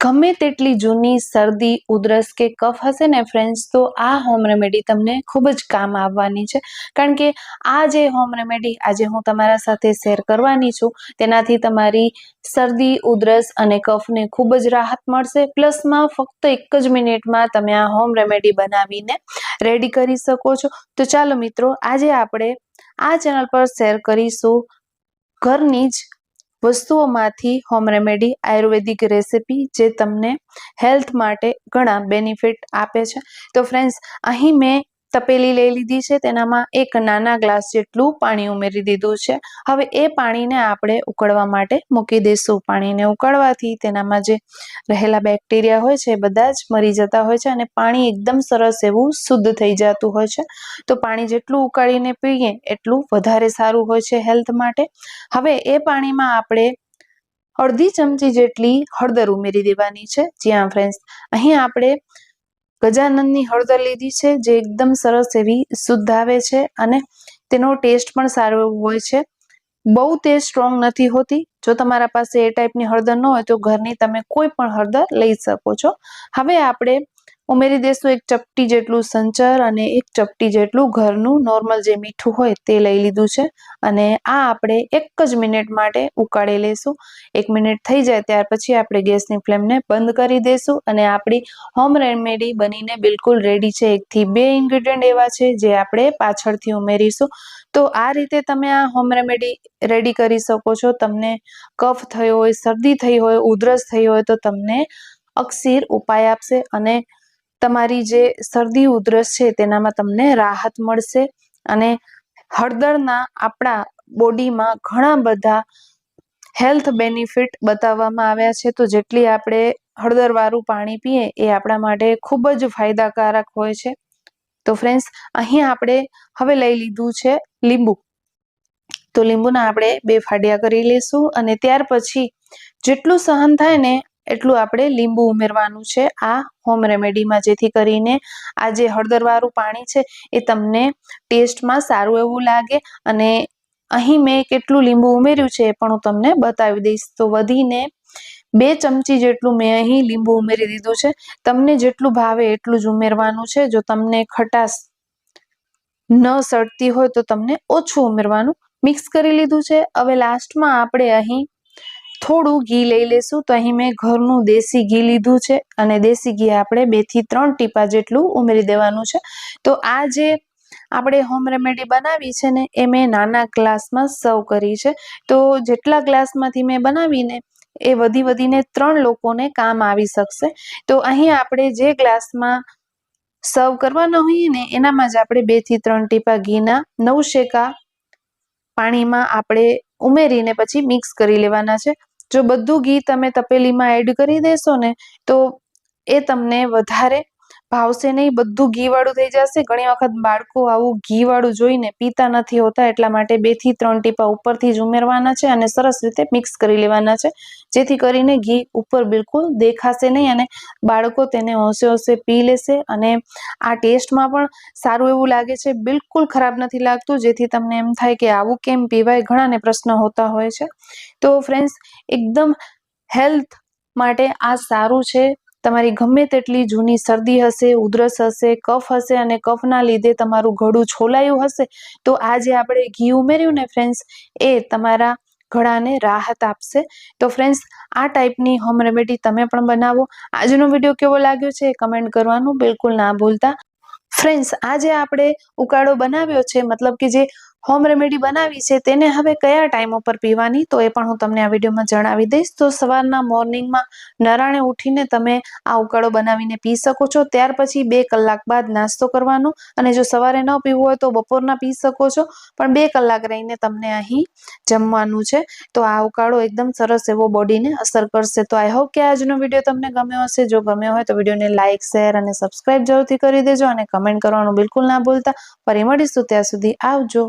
ગમે તેટલી જૂની શરદી, ઉધરસ કે કફ હશે ને ફ્રેન્ડ્સ તો આ હોમ રેમેડી તમને ખૂબ જ કામ આવવાની છે. કારણ કે આ જે હોમ રેમેડી આજે હું તમારા સાથે શેર કરવાની છું, તેનાથી તમારી શરદી, ઉધરસ અને કફને ખૂબ જ રાહત મળશે. પ્લસમાં ફક્ત એક જ મિનિટમાં તમે આ હોમ રેમેડી બનાવીને રેડી કરી શકો છો. તો ચાલો મિત્રો, આજે આપણે આ ચેનલ પર શેર કરીશું ઘરની જ વસ્તુઓમાંથી હોમ રેમેડી આયુર્વેદિક રેસિપી જે તમને હેલ્થ માટે ઘણા બેનિફિટ આપે છે. તો ફ્રેન્ડ્સ અહીં મેં તપેલી લઈ લીધી છે. તેનામાં એક નાના ગ્લાસ જેટલું પાણી ઉમેરી દીધું છે. હવે એ પાણીને આપણે ઉકળવા માટે મૂકી દઈશું. પાણીને ઉકળવાથી તેનામાં જે રહેલા બેક્ટેરિયા હોય છે બધા જ મરી જતા હોય છે અને પાણી એકદમ સરસ એવું શુદ્ધ થઈ જતું હોય છે. તો પાણી જેટલું ઉકાળીને પીએ એટલું વધારે સારું હોય છે હેલ્થ માટે. હવે એ પાણીમાં આપણે અડધી ચમચી જેટલી હળદર ઉમેરી દેવાની છે. જ્યાં ફ્રેન્ડ્સ અહીં આપણે ગજાનંદની હળદર લીધી છે, જે એકદમ સરસ એવી શુદ્ધ આવે છે અને તેનો ટેસ્ટ પણ સારો એવો હોય છે. બહુ તે સ્ટ્રોંગ નથી હોતી. જો તમારા પાસે એ ટાઈપની હળદર ન હોય તો ઘરની તમે કોઈ પણ હળદર લઈ શકો છો. હવે આપણે ઉમેરી દઈશું એક ચપટી જેટલું સંચર અને એક ચપટી જેટલું ઘરનું નોર્મલ જે મીઠું હોય તે લઈ લીધું છે. અને આ આપણે એક જ મિનિટ માટે ઉકાળી લઈશું એક મિનિટ થઈ જાય ત્યાર પછી આપણે ગેસની ફ્લેમને બંધ કરી દઈશું અને આપણી હોમ રેમેડી બનીને બિલકુલ રેડી છે. એકથી બે ઇન્ગ્રીડિયન્ટ એવા છે જે આપણે પાછળથી ઉમેરીશું. તો આ રીતે તમે આ હોમ રેમેડી રેડી કરી શકો છો. તમને કફ થયો હોય, શરદી થઈ હોય, ઉધરસ થઈ હોય તો તમને અક્ષીર ઉપાય આપશે અને તમારી જે શરદી ઉધરસ છે, તેનામાં તમને રાહત મળશે અને હળદરના આપણા બોડીમાં ઘણા બધા હેલ્થ બેનિફિટ બતાવવામાં આવ્યા છે. તો જેટલી આપણે હળદરવાળું પાણી પીએ, એ આપણા માટે ખૂબ જ ફાયદાકારક હોય છે. તો ફ્રેન્ડ્સ, અહીં આપણે હવે લઈ લીધું છે લીંબુ. તો લીંબુના આપણે બે ફાડિયા કરી લઈશું અને ત્યાર પછી જેટલું સહન થાય ને એટલું આપણે લીંબુ ઉમેરવાનું છે. આ હોમ રેમેડીમાં જેથી કરીને આ જે હળદરવાળું પાણી છે એ તમને ટેસ્ટમાં સારું એવું લાગે અને અહીં મેં કેટલું લીંબુ ઉમેર્યું છે એ પણ હું તમને બતાવી દઈશ. તો વધીને બે ચમચી જેટલું મેં અહીં લીંબુ ઉમેરી દીધું છે. તમને જેટલું ભાવે એટલું જ ઉમેરવાનું છે. જો તમને ખટાશ ન સડતી હોય તો તમને ઓછું ઉમેરવાનું મિક્સ કરી લીધું છે. હવે લાસ્ટમાં આપણે અહીં થોડું ઘી લઈ લેશું તો અહીં મેં ઘરનું દેશી ઘી લીધું છે અને દેશી ઘી આપણે બેથી ત્રણ ટીપા જેટલું ઉમેરી દેવાનું છે. તો આ જે આપણે હોમ રેમેડી બનાવી છે ને, એ મેં નાના ગ્લાસમાં સર્વ કરી છે. તો જેટલા ગ્લાસમાંથી મેં બનાવીને, એ વધી વધીને ત્રણ લોકોને કામ આવી શકશે. તો અહીં આપણે જે ગ્લાસમાં સર્વ કરવાના હોઈએ ને, એનામાં જ આપણે બેથી ત્રણ ટીપા ઘીના નવ શેકા પાણીમાં આપણે ઉમેરીને પછી મિક્સ કરી લેવાના છે. જો બધું ઘી તમે તપેલીમાં એડ કરી દેશો ને તો એ તમને વધારે ભાવશે નહીં, બધું ઘી વાળું થઈ જશે. ઘણી વખત બાળકો આવું ઘી વાળું જોઈને પીતા નથી હોતા, એટલા માટે બેથી ત્રણ ટીપા ઉપરથી જ ઉમેરવાના છે અને સરસ રીતે મિક્સ કરી લેવાના છે. જેથી કરીને ઘી ઉપર બિલકુલ દેખાશે નહીં અને બાળકો તેને હોંશે હોંશે પી લેશે અને આ ટેસ્ટમાં પણ સારું એવું લાગે છે. બિલકુલ ખરાબ નથી લાગતું, જેથી તમને એમ થાય કે આવું કેમ પીવાય? ઘણાને પ્રશ્ન હોતા હોય છે. તો ફ્રેન્ડ્સ એકદમ હેલ્થ માટે આ સારું છે. તમારી ગમે તેટલી જૂની શરદી હશે, ઉધરસ હશે, કફ હશે અને કફના લીધે તમારું ગળું છોલાયું હશે, તો આ જે આપણે ઘી ઉમેર્યું ને ફ્રેન્ડ્સ એ તમારા ગળાને રાહત આપશે. તો ફ્રેન્ડ્સ આ ટાઈપની હોમ રેમેડી તમે પણ બનાવો. આજનો વીડિયો કેવો લાગ્યો છે કમેન્ટ કરવાનું બિલકુલ ના ભૂલતા. ફ્રેન્ડ્સ આજે આપણે ઉકાળો બનાવ્યો છે, મતલબ કે જે હોમ રેમેડી બનાવી છે તેને હવે કયા ટાઈમ ઉપર પીવાની તો એ પણ હું તમને આ વિડીયોમાં જણાવી દઈશ. તો સવારના મોર્નિંગમાં નરાણે ઉઠીને તમે આ ઉકાળો બનાવીને પી શકો છો. ત્યાર પછી બે કલાક બાદ નાસ્તો કરવાનો અને જો સવારે ન પીવું હોય તો બપોરના પી શકો છો. પણ બે કલાક રહીને તમને અહીં જમવાનું છે. તો આ ઉકાળો એકદમ સરસ એવો બોડીને અસર કરશે. તો આઈ હોપ કે આજનો વીડિયો તમને ગમ્યો હશે. જો ગમ્યો હોય તો વિડીયોને લાઇક શેર અને સબસ્ક્રાઇબ જરૂરથી કરી દેજો અને કમેન્ટ કરવાનું બિલકુલ ના ભૂલતા. ફરી મળીશું ત્યાં સુધી આવજો.